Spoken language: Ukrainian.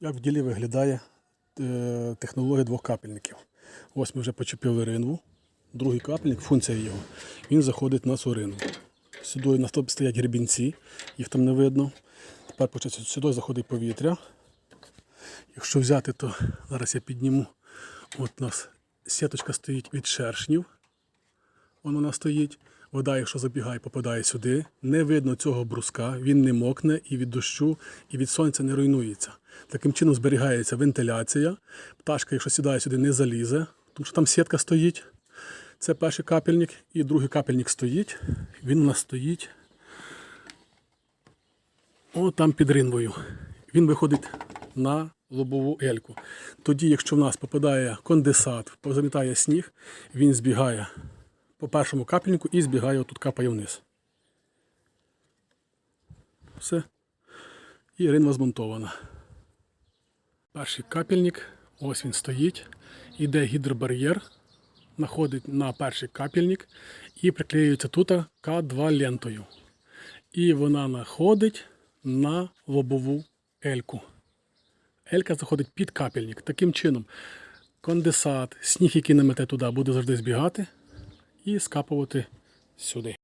Як в ділі виглядає е, технологія двох капельників. Ось ми вже почепили ринву. Другий капельник, функція його. Він заходить на цю ринву. Сюди на стоять гребінці, їх там не видно. Тепер початься- сюди заходить повітря. Якщо взяти, то зараз я підніму. От у нас сіточка стоїть від шершнів. Вон вона стоїть. Вода, якщо забігає, попадає сюди. Не видно цього бруска, він не мокне і від дощу, і від сонця не руйнується. Таким чином зберігається вентиляція. Пташка, якщо сідає сюди, не залізе, тому що там сітка стоїть. Це перший капельник, і другий капельник стоїть. Він у нас стоїть. О, там під ринвою. Він виходить на лобову ельку. Тоді, якщо в нас попадає конденсат, позамітає сніг, він збігає по першому капельнику і збігає, отут капає вниз. Все. І ринва змонтована. Перший капельник, ось він стоїть. Іде гідробар'єр, находить на перший капельник і приклеюється тут К2 лентою. І вона находить на лобову ельку. Елька заходить під капельник. Таким чином, конденсат, сніг, який намете туди, буде завжди збігати і скапувати сюди.